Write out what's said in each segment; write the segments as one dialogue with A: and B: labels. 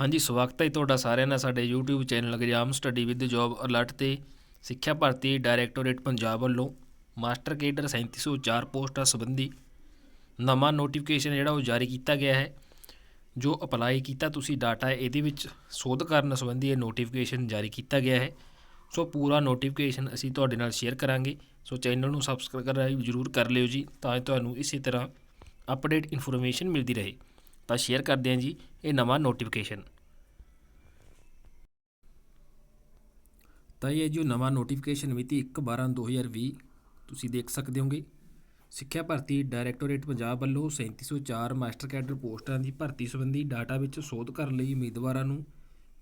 A: ਹਾਂਜੀ, ਸਵਾਗਤ ਹੈ ਤੁਹਾਡਾ ਸਾਰਿਆਂ ਦਾ ਸਾਡੇ YouTube channel exam study with job alert ਤੇ। ਸਿੱਖਿਆ ਭਰਤੀ ਡਾਇਰੈਕਟੋਰੇਟ ਪੰਜਾਬ ਵੱਲੋਂ ਮਾਸਟਰ ਕੇਡਰ 3704 ਪੋਸਟਾਂ ਸੰਬੰਧੀ ਨਵਾਂ ਨੋਟੀਫਿਕੇਸ਼ਨ ਜਿਹੜਾ ਉਹ ਜਾਰੀ ਕੀਤਾ ਗਿਆ ਹੈ, ਜੋ ਅਪਲਾਈ ਕੀਤਾ ਤੁਸੀਂ ਡਾਟਾ ਇਹਦੇ ਵਿੱਚ ਸੋਧ ਕਰਨ ਸੰਬੰਧੀ ਇਹ ਨੋਟੀਫਿਕੇਸ਼ਨ ਜਾਰੀ ਕੀਤਾ ਗਿਆ ਹੈ। ਸੋ ਪੂਰਾ ਨੋਟੀਫਿਕੇਸ਼ਨ ਅਸੀਂ ਤੁਹਾਡੇ ਨਾਲ ਸ਼ੇਅਰ ਕਰਾਂਗੇ। ਸੋ ਚੈਨਲ ਨੂੰ ਸਬਸਕ੍ਰਾਈਬ ਜ਼ਰੂਰ ਕਰ ਲਿਓ ਜੀ, ਤਾਂ ਤੁਹਾਨੂੰ ਇਸੇ ਤਰ੍ਹਾਂ ਅਪਡੇਟ ਇਨਫੋਰਮੇਸ਼ਨ ਮਿਲਦੀ ਰਹੇ। ਤਾਂ ਸ਼ੇਅਰ ਕਰਦੇ ਹਾਂ ਜੀ, ਇਹ ਨਵਾਂ ਨੋਟੀਫਿਕੇਸ਼ਨ ਤਾਂ ਇਹ ਜੋ ਨਵਾਂ ਨੋਟੀਫਿਕੇਸ਼ਨ ਮਿਤੀ 1/12/2020 ਤੁਸੀਂ ਦੇਖ ਸਕਦੇ ਹੋਗੇ, ਸਿੱਖਿਆ ਭਰਤੀ ਡਾਇਰੈਕਟੋਰੇਟ ਪੰਜਾਬ ਵੱਲੋਂ 3704 ਮਾਸਟਰ ਕੈਡਰ ਪੋਸਟਾਂ ਦੀ ਭਰਤੀ ਸੰਬੰਧੀ ਡਾਟਾ ਵਿੱਚ ਸੋਧ ਕਰਨ ਲਈ ਉਮੀਦਵਾਰਾਂ ਨੂੰ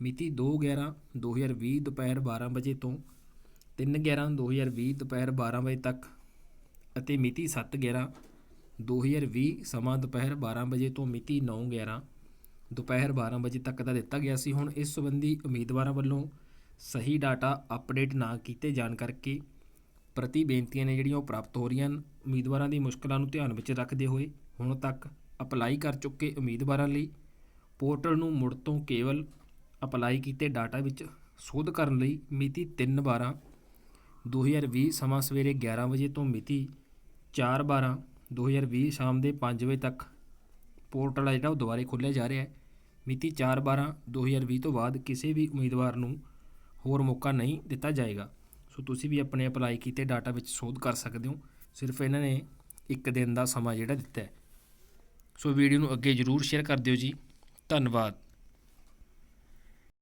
A: ਮਿਤੀ 2/11/2020 ਦੁਪਹਿਰ 12 ਵਜੇ ਤੋਂ 3/11/2020 ਦੁਪਹਿਰ 12 ਵਜੇ ਤੱਕ ਅਤੇ ਮਿਤੀ 7/11/2020 ਸਮਾਂ ਦੁਪਹਿਰ 12 ਵਜੇ ਤੋਂ ਮਿਤੀ 9/11 ਦੁਪਹਿਰ 12 ਵਜੇ ਤੱਕ ਦਾ ਦਿੱਤਾ ਗਿਆ ਸੀ। ਹੁਣ ਇਸ ਸੰਬੰਧੀ ਉਮੀਦਵਾਰਾਂ ਵੱਲੋਂ ਸਹੀ ਡਾਟਾ ਅਪਡੇਟ ਨਾ ਕੀਤੇ ਜਾਣ ਕਰਕੇ ਪ੍ਰਤੀ ਬੇਨਤੀਆਂ ਨੇ ਜਿਹੜੀਆਂ ਉਹ ਪ੍ਰਾਪਤ ਹੋ ਰਹੀਆਂ ਹਨ, ਉਮੀਦਵਾਰਾਂ ਦੀ ਮੁਸ਼ਕਲਾਂ ਨੂੰ ਧਿਆਨ ਵਿੱਚ ਰੱਖਦੇ ਹੋਏ ਹੁਣ ਤੱਕ ਅਪਲਾਈ ਕਰ ਚੁੱਕੇ ਉਮੀਦਵਾਰਾਂ ਲਈ। ਪੋਰਟਲ ਨੂੰ ਮੁੜ ਤੋਂ ਕੇਵਲ ਅਪਲਾਈ ਕੀਤੇ ਡਾਟਾ ਵਿੱਚ ਸੋਧ ਕਰਨ ਲਈ ਮਿਤੀ 3 12 2020 ਸਮਾਂ ਸਵੇਰੇ 11 ਵਜੇ ਤੋਂ ਮਿਤੀ 4 12 2020 ਸ਼ਾਮ ਦੇ 5 ਵਜੇ ਤੱਕ ਪੋਰਟਲ ਆ ਜਿਹੜਾ ਉਹ ਦੁਬਾਰੇ ਖੋਲ੍ਹਿਆ ਜਾ ਰਿਹਾ ਹੈ। ਮਿਤੀ 4 12 2020 ਤੋਂ ਬਾਅਦ ਕਿਸੇ ਵੀ ਉਮੀਦਵਾਰ ਨੂੰ ਹੋਰ ਮੌਕਾ ਨਹੀਂ ਦਿੱਤਾ ਜਾਏਗਾ। ਸੋ ਤੁਸੀਂ ਵੀ ਆਪਣੇ ਅਪਲਾਈ ਕੀਤੇ ਡਾਟਾ ਵਿੱਚ ਸੋਧ ਕਰ ਸਕਦੇ ਹੋ। ਸਿਰਫ ਇਹਨਾਂ ਨੇ ਇੱਕ ਦਿਨ ਦਾ ਸਮਾਂ ਜਿਹੜਾ ਦਿੱਤਾ ਹੈ। ਸੋ ਵੀਡੀਓ ਨੂੰ ਅੱਗੇ ਜ਼ਰੂਰ ਸ਼ੇਅਰ ਕਰ ਦਿਓ ਜੀ। ਧੰਨਵਾਦ।